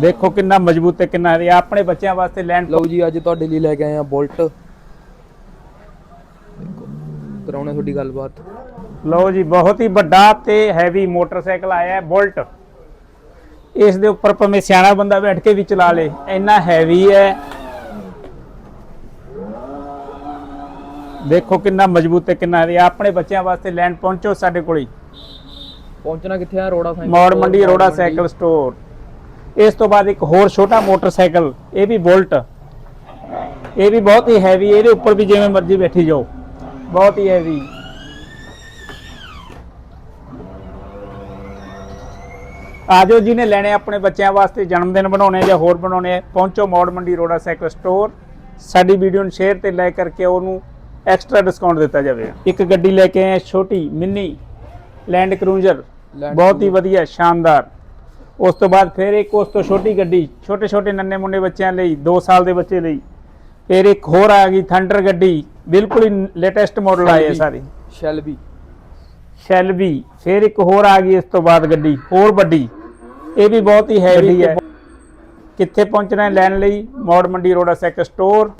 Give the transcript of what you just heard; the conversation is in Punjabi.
ਦੇਖੋ ਕਿੰਨਾ ਮਜ਼ਬੂਤ ਤੇ ਕਿੰਨਾ ਇਹ ਆਪਣੇ ਬੱਚਿਆਂ ਵਾਸਤੇ ਲੈਂਡ ਲਓ ਜੀ ਅੱਜ ਤੁਹਾਡੇ ਲਈ ਲੈ ਕੇ ਆਏ ਆ ਬੁਲਟ। ਕਰਾਉਣੇ ਤੁਹਾਡੀ ਗੱਲਬਾਤ। ਲਓ ਜੀ ਬਹੁਤ ਹੀ ਵੱਡਾ ਤੇ ਹੈਵੀ ਮੋਟਰਸਾਈਕਲ ਆਇਆ ਹੈ ਬੁਲਟ। ਇਸ ਦੇ ਉੱਪਰ ਭਾਵੇਂ ਸਿਆਣਾ ਬੰਦਾ ਬੈਠ ਕੇ ਵੀ ਚਲਾ ਲੇ ਇੰਨਾ ਹੈਵੀ ਹੈ। ਦੇਖੋ ਕਿੰਨਾ ਮਜ਼ਬੂਤ ਤੇ ਕਿੰਨਾ ਇਹ ਆਪਣੇ ਬੱਚਿਆਂ ਵਾਸਤੇ ਲੈਂਡ ਪਹੁੰਚੋ ਸਾਡੇ ਕੋਲ ਹੀ। ਪਹੁੰਚਣਾ ਕਿੱਥੇ ਆ? ਰੋੜਾ cycle Maur Mandi Arora cycle store ਇਸ ਤੋਂ ਬਾਅਦ ਇੱਕ ਹੋਰ ਛੋਟਾ ਮੋਟਰਸਾਈਕਲ ਇਹ ਵੀ ਬੁਲਟ। ਇਹ ਵੀ ਬਹੁਤ ਹੀ ਹੈਵੀ ਇਹਦੇ ਉੱਪਰ ਵੀ ਜਿਵੇਂ ਮਰਜ਼ੀ ਬੈਠੀ ਜਾਓ। ਬਹੁਤ ਹੀ ਹੈਵੀ ਆਜੋ ਜੀ ਨੇ ਲੈਣੇ ਆਪਣੇ ਬੱਚਿਆਂ ਵਾਸਤੇ ਜਨਮ ਦਿਨ ਬਣਾਉਣੇ ਜਾਂ ਹੋਰ ਬਣਾਉਣੇ ਪਹੁੰਚੋ ਮੌੜ ਮੰਡੀ ਰੋੜਾ ਸਾਈਕਲ ਸਟੋਰ। ਸਾਡੀ ਵੀਡੀਓ ਨੂੰ ਸ਼ੇਅਰ ਤੇ ਲਾਈਕ ਕਰਕੇ ਉਹਨੂੰ ਐਕਸਟਰਾ ਡਿਸਕਾਊਂਟ ਦਿੱਤਾ ਜਾਵੇਗਾ ਇੱਕ ਗੱਡੀ ਲੈ ਕੇ ਆਏ ਛੋਟੀ ਮਿੰਨੀ ਲੈਂਡ ਕਰੂਜ਼ਰ ਬਹੁਤ ਹੀ ਵਧੀਆ ਸ਼ਾਨਦਾਰ। ਉਸ ਤੋਂ ਬਾਅਦ ਫਿਰ ਇੱਕ ਉਸ ਤੋਂ ਛੋਟੀ ਗੱਡੀ ਛੋਟੇ ਛੋਟੇ ਨੰਨੇ ਮੁੰਨੇ ਬੱਚਿਆਂ ਲਈ 2 ਸਾਲ ਦੇ ਬੱਚੇ ਲਈ ਫਿਰ ਇੱਕ ਹੋਰ ਆ ਗਈ ਥੰਡਰ ਗੱਡੀ ਬਿਲਕੁਲ ਹੀ ਲੇਟੈਸਟ ਮਾਡਲ ਆਏ ਸਾਰੇ। ਸ਼ੈਲਬੀ ਸ਼ੈਲਬੀ ਫਿਰ ਇੱਕ ਹੋਰ ਆ ਗਈ ਇਸ ਤੋਂ ਬਾਅਦ ਗੱਡੀ ਹੋਰ ਵੱਡੀ ਇਹ ਵੀ ਬਹੁਤ ਹੀ ਹੈਵੀ ਹੈ। ਕਿੱਥੇ ਪਹੁੰਚਣਾ ਹੈ ਲੈਣ ਲਈ? ਮੌੜ ਮੰਡੀ ਰੋਡਾ ਸੈਕਟਰ ਸਟੋਰ